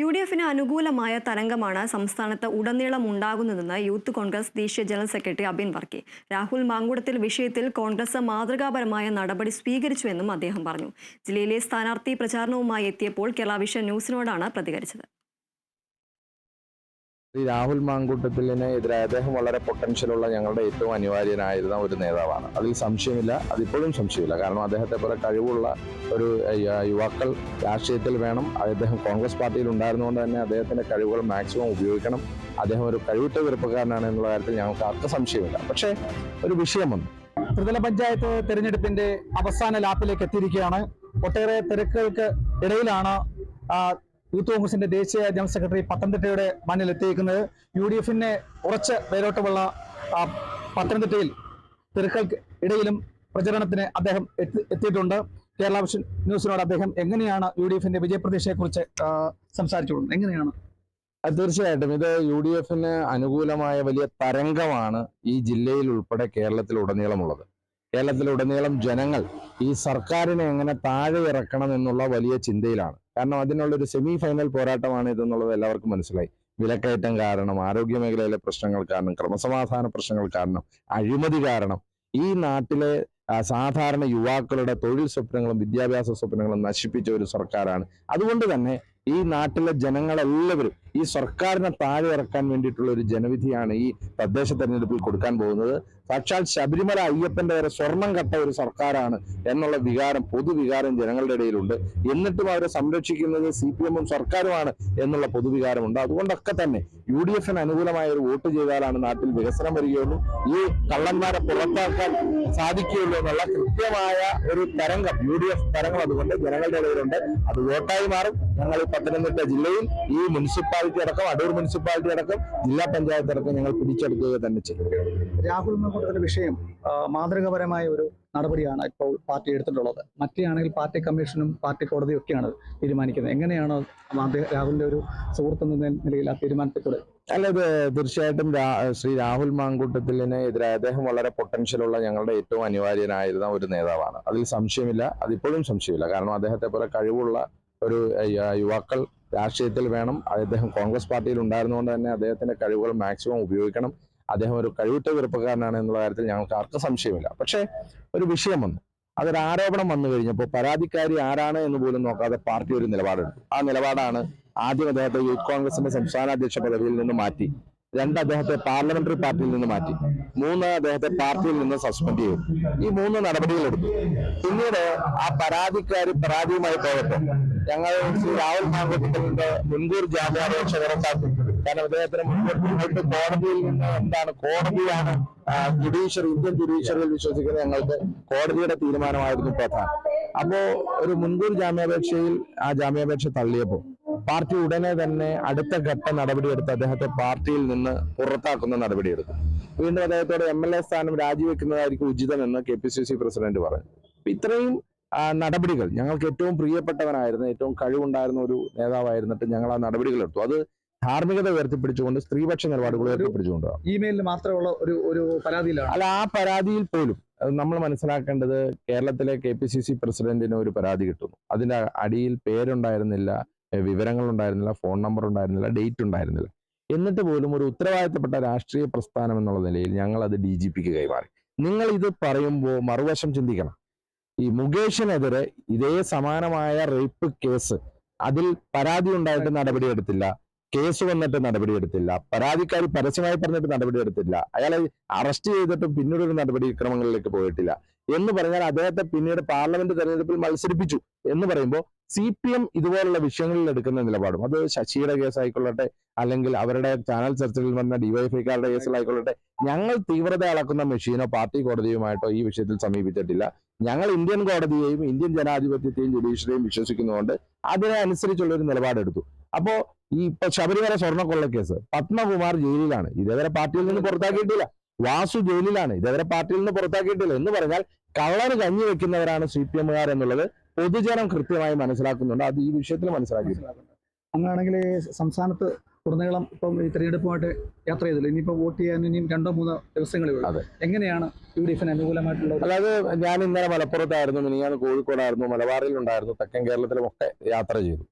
U D എഫിന് അനുകൂലമായ തരംഗമാണ് സംസ്ഥാനത്ത് ഉടനീളം ഉണ്ടാകുന്നതെന്ന് യൂത്ത് കോൺഗ്രസ് ദേശീയ ജനറൽ സെക്രട്ടറി അബിൻ വർക്കി. രാഹുൽ മാങ്കുടത്തിൽ വിഷയത്തിൽ കോൺഗ്രസ് മാതൃകാപരമായ നടപടി സ്വീകരിച്ചുവെന്നും അദ്ദേഹം പറഞ്ഞു. ജില്ലയിലെ സ്ഥാനാർത്ഥി പ്രചാരണവുമായി എത്തിയപ്പോൾ കേരള വിഷൻ ന്യൂസിനോടാണ് പ്രതികരിച്ചത്. ഈ രാഹുൽ മാങ്കൂട്ടത്തിലിന് എതിരെ അദ്ദേഹം വളരെ പൊട്ടൻഷ്യലുള്ള ഞങ്ങളുടെ ഏറ്റവും അനിവാര്യനായിരുന്ന ഒരു നേതാവാണ്. അതിൽ സംശയമില്ല. അതിപ്പോഴും സംശയമില്ല. കാരണം അദ്ദേഹത്തെ പോലെ കഴിവുള്ള ഒരു യുവാക്കൾ രാഷ്ട്രീയത്തിൽ വേണം. അദ്ദേഹം കോൺഗ്രസ് പാർട്ടിയിൽ ഉണ്ടായിരുന്നുകൊണ്ട് തന്നെ അദ്ദേഹത്തിന്റെ കഴിവുകൾ മാക്സിമം ഉപയോഗിക്കണം. അദ്ദേഹം ഒരു കഴിവിട്ട ചെറുപ്പക്കാരനാണ് എന്നുള്ള കാര്യത്തിൽ ഞങ്ങൾക്ക് ആർക്കും സംശയമില്ല. പക്ഷേ ഒരു വിഷയം വന്നു. ത്രിതല പഞ്ചായത്ത് തെരഞ്ഞെടുപ്പിന്റെ അവസാന ലാപ്പിലേക്ക് എത്തിയിരിക്കുകയാണ്. ഒട്ടേറെ തിരക്കുകൾക്ക് ഇടയിലാണ് യൂത്ത് കോൺഗ്രസിന്റെ ദേശീയ ജനറൽ സെക്രട്ടറി പത്തനംതിട്ടയുടെ മണ്ണിൽ എത്തിയിരിക്കുന്നത് യു ഡി എഫിനെ ഉറച്ച് വേരോട്ടമുള്ള പത്തനംതിട്ടയിൽ തിരക്കൾക്ക് ഇടയിലും പ്രചരണത്തിന് അദ്ദേഹം എത്തി- എത്തിയിട്ടുണ്ട്. കേരള വിഷൻ ന്യൂസിനോട് അദ്ദേഹം എങ്ങനെയാണ് യു ഡി എഫിന്റെ വിജയപ്രതീക്ഷയെ കുറിച്ച് സംസാരിച്ചുകൊള്ളുന്നത്? എങ്ങനെയാണ്? തീർച്ചയായിട്ടും. ഇത് യു ഡി എഫിന് അനുകൂലമായ വലിയ തരംഗമാണ് ഈ ജില്ലയിൽ ഉൾപ്പെടെ കേരളത്തിൽ ഉടനീളമുള്ളത്. കേരളത്തിലുടനീളം ജനങ്ങൾ ഈ സർക്കാരിനെ എങ്ങനെ താഴെ ഇറക്കണം എന്നുള്ള വലിയ ചിന്തയിലാണ്. കാരണം അതിനുള്ള ഒരു സെമി ഫൈനൽ പോരാട്ടമാണ് ഇതെന്നുള്ളത് എല്ലാവർക്കും മനസ്സിലായി. വിലക്കയറ്റം കാരണം ആരോഗ്യ മേഖലയിലെ പ്രശ്നങ്ങൾ കാരണം ക്രമസമാധാന പ്രശ്നങ്ങൾ കാരണം അഴിമതി കാരണം. ഈ നാട്ടിലെ സാധാരണ യുവാക്കളുടെ തൊഴിൽ സ്വപ്നങ്ങളും വിദ്യാഭ്യാസ സ്വപ്നങ്ങളും നശിപ്പിച്ച ഒരു സർക്കാരാണ്. അതുകൊണ്ട് തന്നെ ഈ നാട്ടിലെ ജനങ്ങളെല്ലാവരും ഈ സർക്കാരിനെ താഴെ ഇറക്കാൻ വേണ്ടിയിട്ടുള്ള ഒരു ജനവിധിയാണ് ഈ തദ്ദേശ തെരഞ്ഞെടുപ്പിൽ കൊടുക്കാൻ പോകുന്നത്. സാക്ഷാൽ ശബരിമല അയ്യപ്പന്റെ വരെ സ്വർണം കട്ട ഒരു സർക്കാരാണ് എന്നുള്ള വികാരം പൊതുവികാരം ജനങ്ങളുടെ ഇടയിലുണ്ട്. എന്നിട്ടും അവരെ സംരക്ഷിക്കുന്നത് സി പി എമ്മും സർക്കാരുമാണ് എന്നുള്ള പൊതുവികാരമുണ്ട്. അതുകൊണ്ടൊക്കെ തന്നെ യു ഡി എഫിന് അനുകൂലമായ ഒരു വോട്ട് ചെയ്താലാണ് നാട്ടിൽ വികസനം വരികയുള്ളൂ. ഈ കള്ളന്മാരെ പുറത്താക്കാൻ സാധിക്കുകയുള്ളൂ എന്നുള്ള കൃത്യമായ ഒരു തരംഗം യു ഡി എഫ് തരംഗം അതുകൊണ്ട് ജനങ്ങളുടെ ഇടയിലുണ്ട്. അത് വോട്ടായി മാറും. ഞങ്ങൾ പത്തനംതിട്ട ജില്ലയിൽ ഈ മുനിസിപ്പാലിറ്റി അടക്കം അടൂർ മുനിസിപ്പാലിറ്റി അടക്കം ജില്ലാ പഞ്ചായത്ത് അടക്കം ഞങ്ങൾ പിടിച്ചെടുക്കുക തന്നെ ചെയ്യും. രാഹുൽ മാങ്കൂട്ടത്തിന്റെ വിഷയം മാതൃകപരമായ ഒരു നടപടിയാണ് ഇപ്പോൾ പാർട്ടി എടുത്തിട്ടുള്ളത്. മറ്റേയാണെങ്കിൽ പാർട്ടി കമ്മീഷനും പാർട്ടി കോടതിയും ഒക്കെയാണ് തീരുമാനിക്കുന്നത്. എങ്ങനെയാണ് രാഹുലിന്റെ ഒരു സുഹൃത്ത് എന്ന നിലയിൽ ആ തീരുമാനത്തെ അല്ല ഇത് തീർച്ചയായിട്ടും ശ്രീ രാഹുൽ മാങ്കൂട്ടത്തിലിന് എതിരെ അദ്ദേഹം വളരെ പൊട്ടൻഷ്യലുള്ള ഞങ്ങളുടെ ഏറ്റവും അനിവാര്യനായിരുന്ന ഒരു നേതാവാണ്. അതിൽ സംശയമില്ല അതിപ്പോഴും സംശയമില്ല. കാരണം അദ്ദേഹത്തെ പോലെ കഴിവുള്ള ഒരു യുവാക്കൾ രാഷ്ട്രീയത്തിൽ വേണം. അദ്ദേഹം കോൺഗ്രസ് പാർട്ടിയിൽ ഉണ്ടായിരുന്നുകൊണ്ട് തന്നെ അദ്ദേഹത്തിന്റെ കഴിവുകൾ മാക്സിമം ഉപയോഗിക്കണം. അദ്ദേഹം ഒരു കഴിവിട്ട വെറുപ്പക്കാരനാണ് എന്നുള്ള കാര്യത്തിൽ ഞങ്ങൾക്ക് ആർക്കും സംശയമില്ല. പക്ഷേ ഒരു വിഷയം വന്നു. അതൊരു ആരോപണം വന്നു കഴിഞ്ഞപ്പോൾ പരാതിക്കാരി ആരാണ് എന്ന് പോലും നോക്കാതെ പാർട്ടി ഒരു നിലപാടെടുത്തു. ആ നിലപാടാണ് ആദ്യം അദ്ദേഹത്തെ യൂത്ത് കോൺഗ്രസിന്റെ സംസ്ഥാന അധ്യക്ഷ പദവിയിൽ നിന്ന് മാറ്റി. രണ്ട് അദ്ദേഹത്തെ പാർലമെന്ററി പാർട്ടിയിൽ നിന്ന് മാറ്റി. മൂന്ന് അദ്ദേഹത്തെ പാർട്ടിയിൽ നിന്ന് സസ്പെൻഡ് ചെയ്തു. ഈ മൂന്ന് നടപടികളെടുത്തു. പിന്നീട് ആ പരാതിക്കാരി പരാതിയുമായി പോയപ്പോൾ ഞങ്ങൾ ശ്രീ രാഹുൽ മാങ്കുട്ടത്തിന്റെ മുൻകൂർ ജാമ്യാപേക്ഷ പുറത്താക്കി കാരണം അദ്ദേഹത്തിന് മുൻകൂർ കോടതിയിൽ നിന്ന് എന്താണ് കോടതിയാണ് ജുഡീഷ്യറി ഇന്ത്യൻ ജുഡീഷ്യറിയിൽ വിശ്വസിക്കുന്ന ഞങ്ങൾക്ക് കോടതിയുടെ തീരുമാനമായിരുന്നു പ്രധാനം അപ്പോ ഒരു മുൻകൂർ ജാമ്യാപേക്ഷയിൽ ആ ജാമ്യാപേക്ഷ തള്ളിയപ്പോൾ പാർട്ടി ഉടനെ തന്നെ അടുത്ത ഘട്ട നടപടിയെടുത്ത് അദ്ദേഹത്തെ പാർട്ടിയിൽ നിന്ന് പുറത്താക്കുന്ന നടപടിയെടുത്തു. വീണ്ടും അദ്ദേഹത്തോട് എം എൽ എ സ്ഥാനം രാജിവെക്കുന്നതായിരിക്കും ഉചിതമെന്ന് K P C C president പറഞ്ഞു. ഇത്രയും നടപടികൾ. ഞങ്ങൾക്ക് ഏറ്റവും പ്രിയപ്പെട്ടവനായിരുന്നു ഏറ്റവും കഴിവുണ്ടായിരുന്ന ഒരു നേതാവായിരുന്നിട്ട് ഞങ്ങൾ ആ നടപടികൾ എടുത്തു. അത് ധാർമ്മികത ഉയർത്തിപ്പിടിച്ചുകൊണ്ട് സ്ത്രീപക്ഷ നിലപാടുകൾ ഉയർത്തിപ്പിടിച്ചുകൊണ്ട്. ഇമെയിലിൽ മാത്രമുള്ള ഒരു ഒരു പരാതിയിലാണ്. അല്ല ആ പരാതിയിൽ പോലും നമ്മൾ മനസ്സിലാക്കേണ്ടത് കേരളത്തിലെ കെ പി സി സി പ്രസിഡന്റിന് ഒരു പരാതി കിട്ടുന്നു. അതിന്റെ അടിയിൽ പേരുണ്ടായിരുന്നില്ല വിവരങ്ങൾ ഉണ്ടായിരുന്നില്ല ഫോൺ നമ്പർ ഉണ്ടായിരുന്നില്ല ഡേറ്റ് ഉണ്ടായിരുന്നില്ല. എന്നിട്ട് പോലും ഒരു ഉത്തരവാദിത്തപ്പെട്ട രാഷ്ട്രീയ പ്രസ്ഥാനം എന്നുള്ള നിലയിൽ ഞങ്ങൾ അത് ഡി ജി പിക്ക് കൈമാറി. നിങ്ങൾ ഇത് പറയുമ്പോൾ മറുവശം ചിന്തിക്കണം. ഈ മുകേഷിനെതിരെ ഇതേ സമാനമായ റേപ്പ് കേസ് അതിൽ പരാതി ഉണ്ടായിട്ട് നടപടിയെടുത്തില്ല കേസ് വന്നിട്ട് നടപടിയെടുത്തില്ല പരാതിക്കാരി പരസ്യമായി പറഞ്ഞിട്ട് നടപടിയെടുത്തില്ല അയാളെ അറസ്റ്റ് ചെയ്തിട്ട് പിന്നീട് ഒരു നടപടിക്രമങ്ങളിലേക്ക് പോയിട്ടില്ല. എന്ന് പറഞ്ഞാൽ അദ്ദേഹത്തെ പിന്നീട് പാർലമെന്റ് തെരഞ്ഞെടുപ്പിൽ മത്സരിപ്പിച്ചു എന്ന് പറയുമ്പോൾ സി പി എം ഇതുപോലുള്ള വിഷയങ്ങളിൽ എടുക്കുന്ന നിലപാടും. അത് ശശിയുടെ കേസായിക്കൊള്ളട്ടെ അല്ലെങ്കിൽ അവരുടെ ചാനൽ ചർച്ചകളിൽ വന്ന ഡിവൈഎഫ്ഐക്കാരുടെ കേസിലായിക്കൊള്ളട്ടെ ഞങ്ങൾ തീവ്രത അളക്കുന്ന മെഷീനോ പാർട്ടി കോടതിയുമായിട്ടോ ഈ വിഷയത്തിൽ സമീപിച്ചിട്ടില്ല. ഞങ്ങൾ ഇന്ത്യൻ കോടതിയെയും ഇന്ത്യൻ ജനാധിപത്യത്തെയും ജുഡീഷ്യറിയെയും വിശ്വസിക്കുന്നതുകൊണ്ട് അതിനെ അനുസരിച്ചുള്ള ഒരു നിലപാടെടുത്തു. അപ്പോ ഈ ഇപ്പൊ ശബരിമല സ്വർണക്കൊള്ള കേസ് പത്മകുമാർ ജയിലിലാണ്. ഇതേവരെ പാർട്ടിയിൽ നിന്ന് പുറത്താക്കിയിട്ടില്ല. വാസു ജയിലിലാണ്. ഇതേവരെ പാർട്ടിയിൽ നിന്ന് പുറത്താക്കിയിട്ടില്ല. എന്ന് പറഞ്ഞാൽ കള്ളന് കഞ്ഞി വെക്കുന്നവരാണ് സി പി എമ്മുകാർ എന്നുള്ളത്. പൊതുജനം കൃത്യമായി മനസ്സിലാക്കുന്നുണ്ട്. അത് ഈ വിഷയത്തിൽ മനസ്സിലാക്കി. അങ്ങനെയാണെങ്കിൽ സംസ്ഥാനത്ത് ഉടനീളം ഇപ്പം ഈ തെരഞ്ഞെടുപ്പുമായിട്ട് യാത്ര ചെയ്തില്ല? ഇനിയിപ്പോൾ വോട്ട് ചെയ്യാൻ ഇനിയും രണ്ടോ മൂന്നോ ദിവസങ്ങളിൽ അതെ. എങ്ങനെയാണ് യു ഡി എഫിന് അനുകൂലമായിട്ടുള്ള അതായത് ഞാൻ ഇന്നലെ മലപ്പുറത്തായിരുന്നു ഞാൻ കോഴിക്കോടായിരുന്നു മലബാറിലുണ്ടായിരുന്നു തെക്കൻ കേരളത്തിലും ഒക്കെ യാത്ര ചെയ്തു.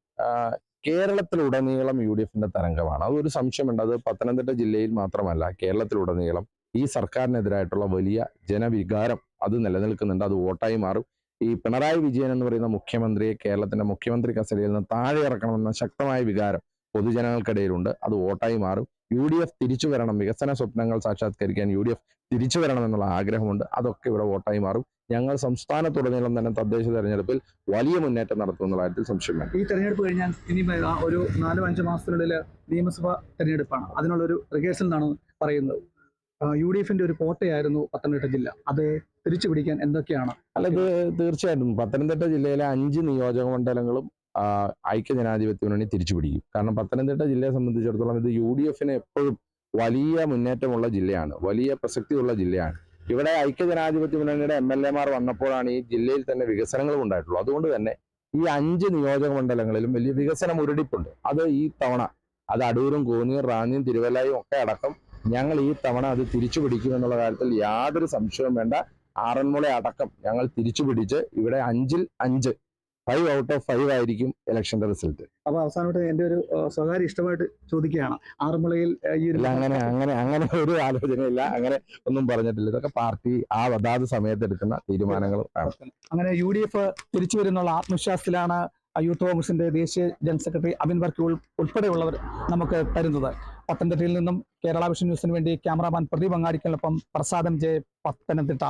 കേരളത്തിലുടനീളം യു ഡി എഫിന്റെ തരംഗമാണ്. അതൊരു സംശയമുണ്ട്. അത് പത്തനംതിട്ട ജില്ലയിൽ മാത്രമല്ല കേരളത്തിലുടനീളം ഈ സർക്കാരിനെതിരായിട്ടുള്ള വലിയ ജനവികാരം അത് നിലനിൽക്കുന്നുണ്ട്. അത് വോട്ടായി മാറും. ഈ പിണറായി വിജയൻ എന്ന് പറയുന്ന മുഖ്യമന്ത്രിയെ കേരളത്തിന്റെ മുഖ്യമന്ത്രി കസ്റ്റഡിയിൽ നിന്ന് താഴെ ഇറക്കണമെന്ന ശക്തമായ വികാരം പൊതുജനങ്ങൾക്കിടയിലുണ്ട്. അത് വോട്ടായി മാറും. യു ഡി എഫ് തിരിച്ചു വരണം. വികസന സ്വപ്നങ്ങൾ സാക്ഷാത്കരിക്കാൻ യു ഡി എഫ് തിരിച്ചു വരണം എന്നുള്ള ആഗ്രഹമുണ്ട്. അതൊക്കെ ഇവിടെ വോട്ടായി മാറും. ഞങ്ങൾ സംസ്ഥാനത്തുടനീളം തന്നെ തദ്ദേശ തെരഞ്ഞെടുപ്പിൽ വലിയ മുന്നേറ്റം നടത്തുമെന്നുള്ള കാര്യത്തിൽ സംശയം വേണം ഈ തെരഞ്ഞെടുപ്പ് കഴിഞ്ഞാൽ ഇനി ഒരു നാലോ അഞ്ചോ മാസത്തിനുള്ളിൽ നിയമസഭാ തെരഞ്ഞെടുപ്പാണ്. അതിനുള്ള ഒരു റിഹേഴ്സൽ എന്നാണ് പറയുന്നത്. യു ഡി എഫിന്റെ ഒരു കോട്ടയായിരുന്നു പത്തനംതിട്ട ജില്ല. അത് തിരിച്ചു പിടിക്കാൻ എന്തൊക്കെയാണ്? അല്ല തീർച്ചയായിട്ടും പത്തനംതിട്ട ജില്ലയിലെ അഞ്ച് നിയോജക മണ്ഡലങ്ങളും ഐക്യ ജനാധിപത്യ മുന്നണി തിരിച്ചു പിടിക്കും. കാരണം പത്തനംതിട്ട ജില്ലയെ സംബന്ധിച്ചിടത്തോളം ഇത് യു ഡി എഫിന് എപ്പോഴും വലിയ മുന്നേറ്റമുള്ള ജില്ലയാണ്. വലിയ പ്രസക്തിയുള്ള ജില്ലയാണ്. ഇവിടെ ഐക്യ ജനാധിപത്യ മുന്നണിയുടെ എം എൽ എമാർ വന്നപ്പോഴാണ് ഈ ജില്ലയിൽ തന്നെ വികസനങ്ങളും ഉണ്ടായിട്ടുള്ളത്. അതുകൊണ്ട് തന്നെ ഈ അഞ്ച് നിയോജക മണ്ഡലങ്ങളിലും വലിയ വികസനം ഉരുടിപ്പുണ്ട്. അത് ഈ തവണ അത് അടൂരും കോന്നിയും റാന്നിയും തിരുവല്ലയും ഒക്കെ അടക്കം ഞങ്ങൾ ഈ തവണ അത് തിരിച്ചു പിടിക്കും എന്നുള്ള കാര്യത്തിൽ യാതൊരു സംശയവും വേണ്ട. ആറന്മുള അടക്കം ഞങ്ങൾ തിരിച്ചു പിടിച്ച് ഇവിടെ അഞ്ചിൽ അഞ്ച് ഫൈവ് ഔട്ട് ഓഫ് ഫൈവ് ആയിരിക്കും ഇലക്ഷന്റെ റിസൾട്ട് അപ്പൊ അവസാനമായിട്ട് എന്റെ ഒരു സ്വകാര്യ ഇഷ്ടമായിട്ട് ചോദിക്കുകയാണ്. ആറന്മുളയിൽ ഈ ഒരു അങ്ങനെ അങ്ങനെ അങ്ങനെ ഒരു ആലോചനയില്ല. അങ്ങനെ ഒന്നും പറഞ്ഞിട്ടില്ല. ഇതൊക്കെ പാർട്ടി ആ അതാത് സമയത്ത് എടുക്കുന്ന തീരുമാനങ്ങളും അങ്ങനെ യു ഡി എഫ് തിരിച്ചു വരുന്നുള്ള ആത്മവിശ്വാസത്തിലാണ് യൂത്ത് കോൺഗ്രസിന്റെ ദേശീയ ജനറൽ സെക്രട്ടറി അബിൻ വർക്കി ഉൾപ്പെടെയുള്ളവർ നമുക്ക് തരുന്നത്. പത്തനംതിട്ടയിൽ നിന്നും കേരള വിഷൻ ന്യൂസിന് വേണ്ടി ക്യാമറാമാൻ പ്രദീപ് അങ്ങാടിക്കലിനൊപ്പം പ്രസാദം ജെ പത്തനംതിട്ട.